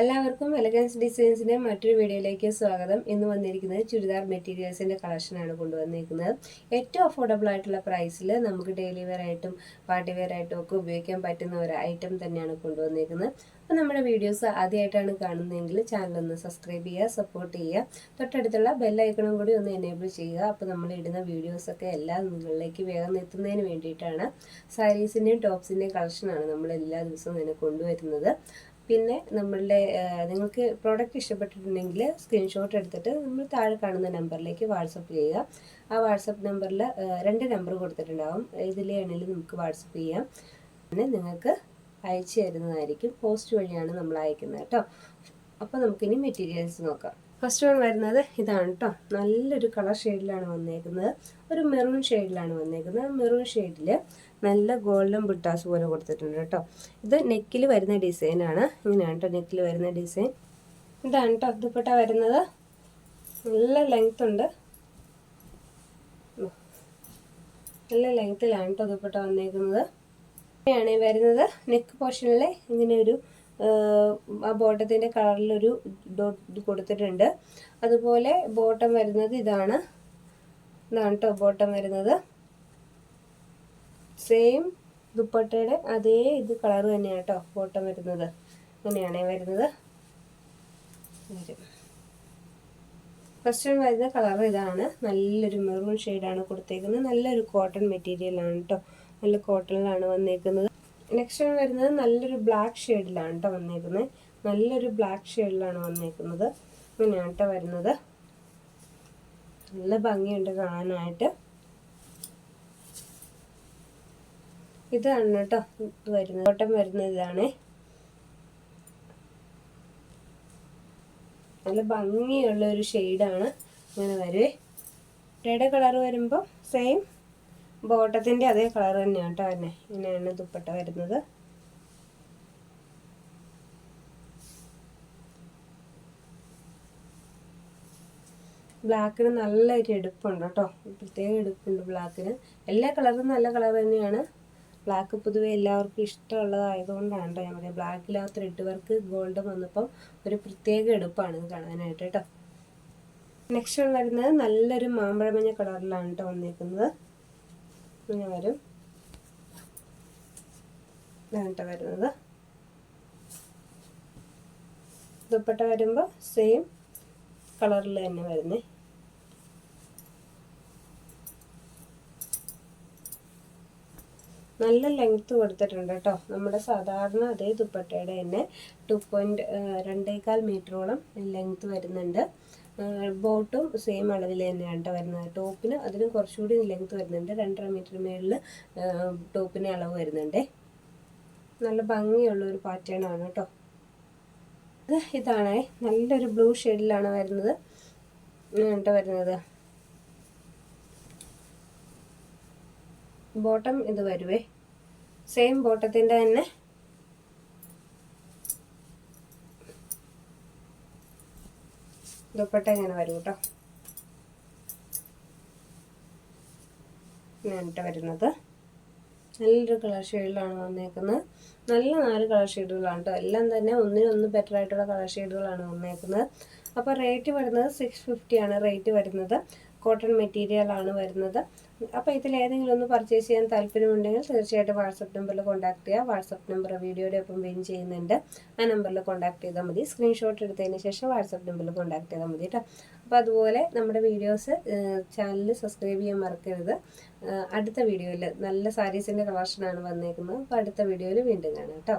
എല്ലാവർക്കും എലഗൻസ് ഡിസൈൻസിന്റെ മറ്റൊരു വീഡിയോയിലേക്ക് സ്വാഗതം. ഇന്ന് വന്നിരിക്കുന്നത് ചുരിദാർ മെറ്റീരിയൽസിന്റെ കളക്ഷനാണ് കൊണ്ടുവന്നിരിക്കുന്നത്. ഏറ്റവും അഫോർഡബിൾ ആയിട്ടുള്ള പ്രൈസിൽ നമുക്ക് ഡെയിലി വെയർ ആയിട്ടും പാർട്ടി വെയർ ആയിട്ടും ഒക്കെ ഉപയോഗിക്കാൻ പറ്റുന്ന ഒരു ഐറ്റം തന്നെയാണ് കൊണ്ടുവന്നിരിക്കുന്നത്. അപ്പോൾ നമ്മുടെ വീഡിയോസ് ആദ്യമായിട്ടാണ് കാണുന്നതെങ്കിൽ ചാനൽ ഒന്ന് സബ്സ്ക്രൈബ് ചെയ്യുക സപ്പോർട്ട് ചെയ്യുക. തൊട്ടടുത്തുള്ള ബെല്ലൈക്കണും കൂടി ഒന്ന് എനേബിൾ ചെയ്യുക. അപ്പോൾ നമ്മൾ ഇടുന്ന വീഡിയോസൊക്കെ എല്ലാം നിങ്ങളിലേക്ക് വേഗം എത്തുന്നതിന് വേണ്ടിയിട്ടാണ്. സാരീസിന്റെയും ടോപ്സിന്റെയും കളക്ഷനാണ് നമ്മൾ എല്ലാ ദിവസവും ഇതിനെ കൊണ്ടുവരുന്നത്. പിന്നെ നമ്മളുടെ നിങ്ങൾക്ക് പ്രോഡക്റ്റ് ഇഷ്ടപ്പെട്ടിട്ടുണ്ടെങ്കിൽ സ്ക്രീൻഷോട്ട് എടുത്തിട്ട് നമ്മൾ താഴെ കാണുന്ന നമ്പറിലേക്ക് വാട്സപ്പ് ചെയ്യുക. ആ വാട്സപ്പ് നമ്പറിൽ രണ്ട് നമ്പർ കൊടുത്തിട്ടുണ്ടാവും. ഇതിലെ ആണെങ്കിലും നമുക്ക് വാട്സപ്പ് ചെയ്യാം. പിന്നെ നിങ്ങൾക്ക് അയച്ചു തരുന്നതായിരിക്കും. പോസ്റ്റ് വഴിയാണ് നമ്മൾ അയക്കുന്നത് കേട്ടോ. അപ്പോൾ നമുക്കിനി മെറ്റീരിയൽസ് നോക്കാം. ഫസ്റ്റ് വൺ വരുന്നത് ഇതാണ് കേട്ടോ നല്ലൊരു കളർ ഷെയ്ഡിലാണ് വന്നേക്കുന്നത്. ഒരു മെറൂൺ ഷെയ്ഡിലാണ് വന്നേക്കുന്നത്. മെറൂൺ ഷെയ്ഡിൽ നല്ല ഗോൾഡൻ ബുട്ടാസ് പോലെ കൊടുത്തിട്ടുണ്ട് കേട്ടോ ഇത് നെക്കിൽ വരുന്ന ഡിസൈനാണ് ഇങ്ങനെയാണ് കേട്ടോ നെക്കിൽ വരുന്ന ഡിസൈൻ ഇതാണ് കേട്ടോ ദുപ്പട്ട വരുന്നത്. നല്ല ലെങ്ത് ഉണ്ട്. നല്ല ലെങ്ത്തിലാണ് കേട്ടോ ദുപ്പട്ട വന്നേക്കുന്നത്. ഇങ്ങനെയാണ് വരുന്നത്. നെക്ക് പോർഷനിലെ ഇങ്ങനെ ഒരു ആ ബോട്ടത്തിന്റെ കളറിലൊരു ഡോട്ട് കൊടുത്തിട്ടുണ്ട്. അതുപോലെ ബോട്ടം വരുന്നത് ഇതാണ്. ഇതാണ് കേട്ടോ ബോട്ടം വരുന്നത്. സെയിം ദുപ്പട്ടയുടെ അതേ ഇത് കളർ തന്നെയാണ് കേട്ടോ ബോട്ടം വരുന്നത്. ഇങ്ങനെയാണ് വരുന്നത്. ഫസ്റ്റ് വരുന്ന കളർ ഇതാണ്. നല്ലൊരു മെറൂൺ ഷെയ്ഡാണ് കൊടുത്തേക്കുന്നത്. നല്ലൊരു കോട്ടൺ മെറ്റീരിയലാണ് കേട്ടോ നല്ല കോട്ടണിലാണ് വന്നേക്കുന്നത്. നെക്സ്റ്റ് വരുന്നത് നല്ലൊരു ബ്ലാക്ക് ഷെയ്ഡിലാണ് കേട്ടോ വന്നേക്കുന്നത് നല്ലൊരു ബ്ലാക്ക് ഷെയ്ഡിലാണ് വന്നേക്കുന്നത്. ഇങ്ങനെയാണ് കേട്ടോ വരുന്നത്. നല്ല ഭംഗിയുണ്ട് കാണാനായിട്ട്. ഇതാണ് കേട്ടോ വരുന്നത്. ഓട്ടം വരുന്നത് ഇതാണ്. നല്ല ഭംഗിയുള്ള ഒരു ഷെയ്ഡാണ് ഇങ്ങനെ വരുവേ ഇടയുടെ കളർ വരുമ്പോൾ സെയിം ബോട്ടത്തിന്റെ അതേ കളർ തന്നെയാണ് കേട്ടോ തന്നെ ഇങ്ങനെയാണ് ദുപ്പട്ട വരുന്നത്. ബ്ലാക്കിന് നല്ലൊരു എടുപ്പുണ്ട് കേട്ടോ. പ്രത്യേക എടുപ്പുണ്ട് ബ്ലാക്കിന്. എല്ലാ കളറും നല്ല കളർ തന്നെയാണ്. ബ്ലാക്ക് പൊതുവെ എല്ലാവർക്കും ഇഷ്ടമുള്ളതായതുകൊണ്ടാണ് കേട്ടോ ഞാൻ പറയുന്നത് ബ്ലാക്കിൽ ആ ത്രെഡ് വർക്ക് ഗോൾഡ് വന്നപ്പം ഒരു പ്രത്യേക എടുപ്പാണ് ഇത് കാണാനായിട്ട് കേട്ടോ. നെക്സ്റ്റ് വരുന്നത് നല്ലൊരു മാമ്പഴമഞ്ഞ കളറിലാണ് കേട്ടോ വന്നിരിക്കുന്നത്. ഇങ്ങനെ വരും. ഇതാണ് വരുന്നത്. ദുപ്പട്ട വരുമ്പോൾ സെയിം കളറിൽ തന്നെ വരുന്നേ. നല്ല ലെങ്ത്ത് കൊടുത്തിട്ടുണ്ട് കേട്ടോ. നമ്മുടെ സാധാരണ അതേ ദുപ്പട്ടയുടെ തന്നെ ടു പോയിന്റ് രണ്ടേകാൽ മീറ്ററോളം ലെങ്ത്ത് വരുന്നുണ്ട്. ബോട്ടും സെയിം അളവിൽ തന്നെയാണ് കേട്ടോ വരുന്നത്. ടോപ്പിന് അതിന് കുറച്ചുകൂടി ലെങ്ത് വരുന്നുണ്ട്. രണ്ടര മീറ്റർ മേളിൽ ടോപ്പിന് അളവ് വരുന്നുണ്ട്. നല്ല ഭംഗിയുള്ള ഒരു പാറ്റേൺ ആണ് കേട്ടോ ഇത് ഇതാണ്. നല്ലൊരു ബ്ലൂ ഷെയ്ഡിലാണ് വരുന്നത്. കേട്ടോ വരുന്നത്. ബോട്ടം ഇത് വരുവേ. സെയിം ബോട്ടത്തിന്റെ തന്നെ ദുപ്പട്ട ഇങ്ങനെ വരും കേട്ടോ. ഇങ്ങനെ വരുന്നത്. നല്ലൊരു കളർ ഷെയ്ഡിലാണ് വന്നേക്കുന്നത്. നല്ല നാല് കളർ ഷെയ്ഡുകളാണ് കേട്ടോ. എല്ലാം തന്നെ ഒന്നിനൊന്ന് ബെറ്റർ ആയിട്ടുള്ള കളർ ഷെയ്ഡുകളാണ് വന്നേക്കുന്നത്. അപ്പോൾ റേറ്റ് വരുന്നത് സിക്സ് ഫിഫ്റ്റിയാണ് റേറ്റ് വരുന്നത് കോട്ടൺ മെറ്റീരിയൽ ആണ് വരുന്നത്. അപ്പോൾ ഇതിൽ ഏതെങ്കിലും ഒന്ന് പർച്ചേസ് ചെയ്യാൻ താല്പര്യമുണ്ടെങ്കിൽ തീർച്ചയായിട്ടും വാട്സപ്പ് നമ്പറിൽ കോൺടാക്ട് ചെയ്യുക വാട്സപ്പ് നമ്പർ വീഡിയോയുടെ ഒപ്പം വെയിൻ ചെയ്യുന്നുണ്ട്. ആ നമ്പറിൽ കോൺടാക്ട് ചെയ്താൽ മതി. സ്ക്രീൻഷോട്ട് എടുത്തതിന് ശേഷം വാട്സപ്പ് നമ്പറിൽ കോൺടാക്ട് ചെയ്താൽ മതി കേട്ടോ. അപ്പോൾ അതുപോലെ നമ്മുടെ വീഡിയോസ് ചാനൽ സബ്സ്ക്രൈബ് ചെയ്യാൻ മറക്കരുത്. അടുത്ത വീഡിയോയിൽ നല്ല സാരീസിന്റെ കളക്ഷനാണ് വന്നേക്കുന്നത്. അപ്പോൾ അടുത്ത വീഡിയോയിൽ വീണ്ടും കാണാം കേട്ടോ.